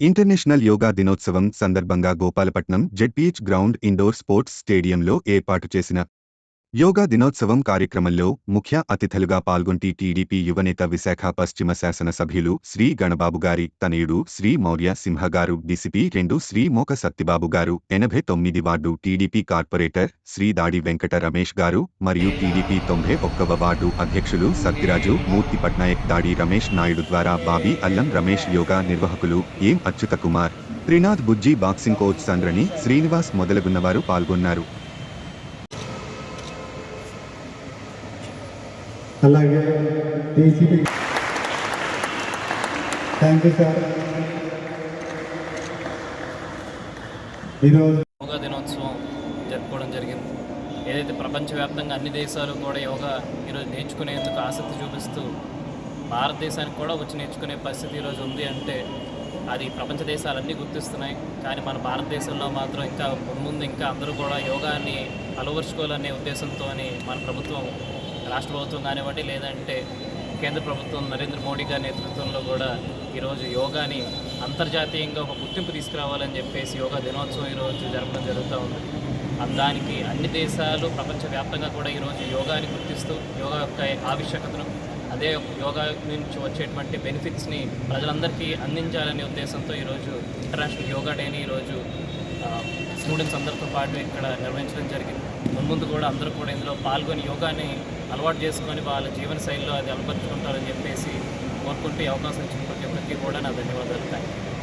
International yoga దినోత్సవం సందర్భంగా Gopalapatnam ZPH ground indoor sports స్టేడియంలో ఏర్పాటు చేసిన యోగా దినోత్సవం కార్యక్రమంలో ముఖ్య అతిథులుగా పాల్గొంటి టీడీపీ యువనేత విశాఖ పశ్చిమ శాసన సభ్యులు శ్రీ గణబాబు గారి తనయుడు శ్రీ మౌర్య సింహ గారు డీసీపీ రెండు శ్రీ మోక సత్తిబాబు గారు ఎనభై తొమ్మిది వార్డు టీడీపీ కార్పొరేటర్ శ్రీ దాడి వెంకట రమేష్ గారు మరియు టీడీపీ తొంభై ఒక్కవ వార్డు అధ్యక్షులు సత్యరాజు మూర్తి పట్నాయక్ దాడి రమేష్ నాయుడు ద్వారా బాబీ అల్లం రమేష్ యోగా నిర్వాహకులు ఏం అచ్యుత కుమార్ త్రినాథ్ బుజ్జి బాక్సింగ్ కోచ్ సంద్రని శ్రీనివాస్ మొదలగున్నవారు పాల్గొన్నారు. అలాగే టీసీపీ థ్యాంక్ యూ సార్ ఈరోజు యోగా దినోత్సవం జరుపుకోవడం జరిగింది. ఏదైతే ప్రపంచవ్యాప్తంగా అన్ని దేశాలు కూడా యోగా ఈరోజు నేర్చుకునేందుకు ఆసక్తి చూపిస్తూ భారతదేశానికి కూడా వచ్చి నేర్చుకునే పరిస్థితి ఈరోజు ఉంది అంటే అది ప్రపంచ దేశాలన్నీ గుర్తిస్తున్నాయి. కానీ మన భారతదేశంలో మాత్రం ఇంకా ముందు ఇంకా అందరూ కూడా యోగాని అలవరుచుకోవాలనే ఉద్దేశంతో మన ప్రభుత్వం రాష్ట్ర ప్రభుత్వం కానివ్వండి లేదంటే కేంద్ర ప్రభుత్వం నరేంద్ర మోడీ గారి నేతృత్వంలో కూడా ఈరోజు యోగాని అంతర్జాతీయంగా ఒక గుర్తింపు తీసుకురావాలని చెప్పేసి యోగా దినోత్సవం ఈరోజు జరపడం జరుగుతూ ఉంది. దానికి అన్ని దేశాలు ప్రపంచవ్యాప్తంగా కూడా ఈరోజు యోగాని గుర్తిస్తూ యోగా యొక్క ఆవశ్యకతను అదే యోగా నుంచి వచ్చేటువంటి బెనిఫిట్స్ని ప్రజలందరికీ అందించాలనే ఉద్దేశంతో ఈరోజు ఇంటర్నేషనల్ యోగా డేని ఈరోజు స్టూడెంట్స్ అందరితో పాటు ఇక్కడ నిర్వహించడం జరిగింది. మున్ముందు కూడా అందరూ కూడా ఇందులో పాల్గొని యోగాని అలవాటు చేసుకొని వాళ్ళ జీవన శైలిలో అది అలవర్చుకుంటారని చెప్పేసి కోరుకుంటే అవకాశం ఇచ్చిన ప్రతి ఒక్కరికి కూడా నా ధన్యవాదాలు. Thank you